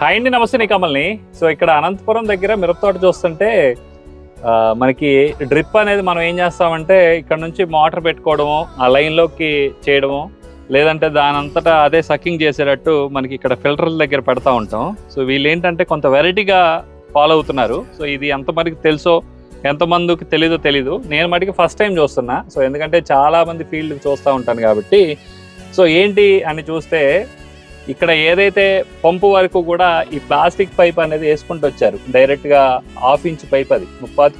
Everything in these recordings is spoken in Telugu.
హాయ్ అండి నమస్తే నీ కమల్ని సో ఇక్కడ అనంతపురం దగ్గర మిరపతోట చూస్తుంటే మనకి డ్రిప్ అనేది మనం ఏం చేస్తామంటే ఇక్కడ నుంచి మోటార్ పెట్టుకోవడము ఆ లైన్లోకి చేయడము లేదంటే దాని అంతటా అదే సకింగ్ చేసేటట్టు మనకి ఇక్కడ ఫిల్టర్ల దగ్గర పెడతా ఉంటాం. సో వీళ్ళు ఏంటంటే కొంత వెరైటీగా ఫాలో అవుతున్నారు. సో ఇది ఎంతమందికి తెలుసో ఎంతమందికి తెలీదో తెలీదు. నేను మటుకు ఫస్ట్ టైం చూస్తున్నా. సో ఎందుకంటే చాలామంది ఫీల్డ్ చూస్తూ ఉంటాను కాబట్టి. సో ఏంటి అని చూస్తే ఇక్కడ ఏదైతే పంపు వరకు కూడా ఈ ప్లాస్టిక్ పైప్ అనేది వేసుకుంటూ వచ్చారు. డైరెక్ట్గా హాఫ్ ఇంచ్ పైప్ అది. ముప్పాతికి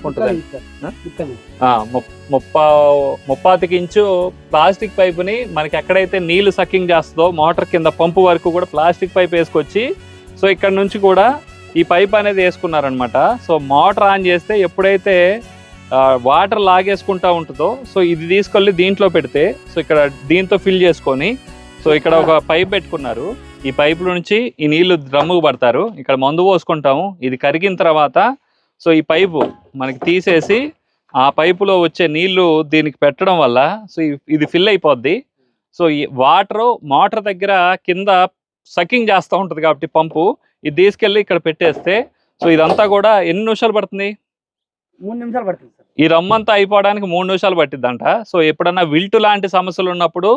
ముప్పా ముప్పాతికి ఇంచు ప్లాస్టిక్ పైపుని మనకి ఎక్కడైతే నీళ్ళు సక్కింగ్ చేస్తుందో మోటార్ కింద పంపు వరకు కూడా ప్లాస్టిక్ పైప్ వేసుకొచ్చి సో ఇక్కడ నుంచి కూడా ఈ పైప్ అనేది వేసుకున్నారనమాట. సో మోటార్ ఆన్ చేస్తే ఎప్పుడైతే వాటర్ లాగేసుకుంటా ఉంటుందో సో ఇది తీసుకెళ్ళి దీంట్లో పెడితే సో ఇక్కడ దీంతో ఫిల్ చేసుకొని సో ఇక్కడ ఒక పైప్ పెట్టుకున్నారు. ఈ పైపుల నుంచి ఈ నీళ్ళు డ్రమ్ముకు పడతారు. ఇక్కడ మందు పోసుకుంటాము. ఇది కరిగిన తర్వాత సో ఈ పైపు మనకి తీసేసి ఆ పైపులో వచ్చే నీళ్ళు దీనికి పెట్టడం వల్ల సో ఇది ఫిల్ అయిపోద్ది. సో ఈ వాటర్ మోటార్ దగ్గర కింద సకింగ్ చేస్తూ ఉంటుంది కాబట్టి పంపు. ఇది తీసుకెళ్ళి ఇక్కడ పెట్టేస్తే సో ఇదంతా కూడా ఎన్ని నిమిషాలు పడుతుంది? మూడు నిమిషాలు పడుతుంది ఈ రమ్మంతా అయిపోవడానికి మూడు నిమిషాలు పట్టిద్దంట. సో ఎప్పుడన్నా విల్టు లాంటి సమస్యలు ఉన్నప్పుడు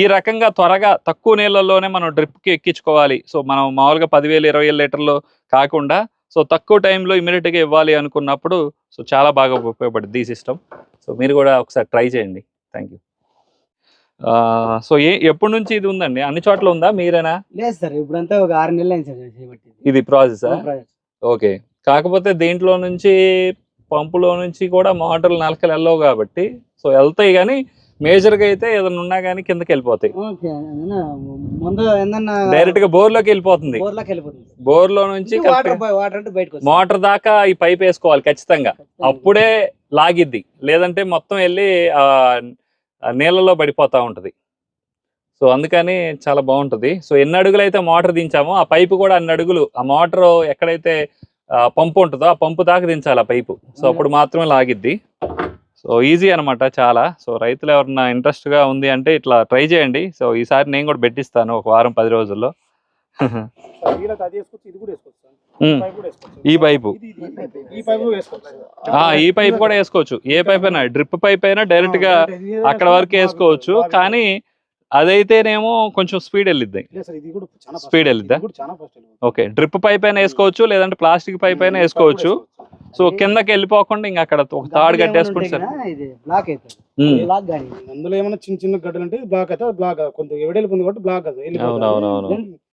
ఈ రకంగా త్వరగా తక్కువ నీళ్ళల్లోనే మనం డ్రిప్కి ఎక్కించుకోవాలి. సో మనం మామూలుగా పదివేలు ఇరవై వేల లీటర్లు కాకుండా సో తక్కువ టైంలో ఇమీడియట్గా ఇవ్వాలి అనుకున్నప్పుడు సో చాలా బాగా ఉపయోగపడుతుంది ఈ సిస్టమ్. సో మీరు కూడా ఒకసారి ట్రై చేయండి. థ్యాంక్ యూ సో ఏ ఎప్పటి నుంచి ఇది ఉందండి? అన్ని చోట్ల ఉందా? మీరేనా? లేదు సార్ ఇప్పుడంతా ఒక ఆరు నెలలు ఇది ప్రాసెస్. ఓకే. కాకపోతే దీంట్లో నుంచి పంపులో నుంచి కూడా మోటార్లు నలకలు వెళ్ళవు కాబట్టి సో వెళ్తాయి కానీ మేజర్గా అయితే ఏదైనా ఉన్నా కానీ కిందకి వెళ్ళిపోతాయి. ముందు డైరెక్ట్గా బోర్లోకి వెళ్ళిపోతుంది. బోర్లోకి వెళ్ళిపోతుంది. సార్. బోర్లో నుంచి. మోటార్ దాకా ఈ పైప్ వేసుకోవాలి ఖచ్చితంగా. అప్పుడే లాగిద్ది. లేదంటే మొత్తం వెళ్ళి నీళ్ళలో పడిపోతా ఉంటది. సో అందుకని చాలా బాగుంటది. సో ఎన్ని అడుగులు అయితే మోటార్ దించామో ఆ పైపు కూడా అన్ని అడుగులు. ఆ మోటార్ ఎక్కడైతే పంపు ఉంటుందో ఆ పంపు దాకా దించాలి ఆ పైపు. సో అప్పుడు మాత్రమే లాగిద్ది. సో ఈజీ అన్నమాట చాలా. సో రైతులు ఎవరన్నా ఇంట్రెస్ట్గా ఉంది అంటే ఇట్లా ట్రై చేయండి. సో ఈసారి నేను కూడా పెట్టిస్తాను ఒక వారం పది రోజుల్లో. వేసుకోవచ్చు. ఈ పైపు ఈ పైప్. కూడా వేసుకోవచ్చు ఏ పైప్ అయినా డ్రిప్ పైప్ అయినా డైరెక్ట్గా అక్కడ వరకు వేసుకోవచ్చు. కానీ అదైతేనేమో కొంచెం స్పీడ్ వెళ్ళిద్ది. Speed వెళ్ళిద్దా? ఓకే డ్రిప్ పైప్ అయినా వేసుకోవచ్చు లేదంటే ప్లాస్టిక్ పైప్ అయినా పైప్ వేసుకోవచ్చు. సో కిందకి వెళ్ళిపోకుండా ఇంకా అక్కడ ఒక తాడు కట్టేసుకుంటే సరే బ్లాక్ అవుతుంది. అందులో ఏమైనా చిన్న చిన్న గడ్డలు అంటే బ్లాక్ అయితే బ్లాక్ కొంత ఎవడెళ్ళిపోతుంది కాబట్టి బ్లాక్ అవునవునవును.